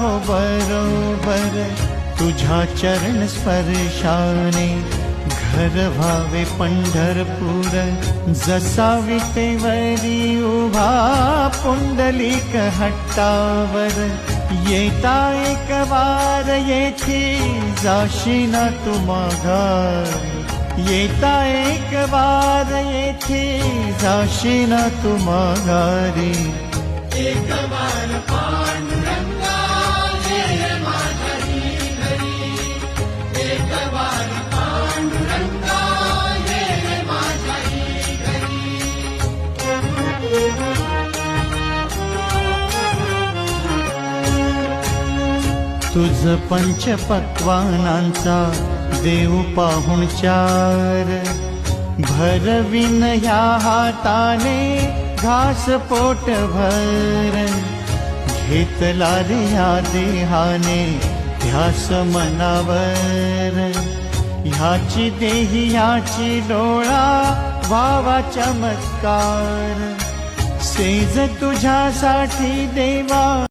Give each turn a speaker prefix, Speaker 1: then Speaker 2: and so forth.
Speaker 1: बरोबर तुझ्या चरण स्पर्शाने घर व्हावे पंढरपूर जसा विटेवरी उभा पुंडलिक हट्टावर येता एक वार येथे जाशी ना तू माघार. येता एक वार येथे जाशी ना तू माघारी तुझ पंच पक्वानांचा देव पाहुण चार. भरविन ह्या हाताने घास पोट भर घेतला रे ह्या देहाने ध्यास मनावर. ह्याची देही ह्याची डोळा वावा चमत्कार. सेज तुझ्यासाठी देवा.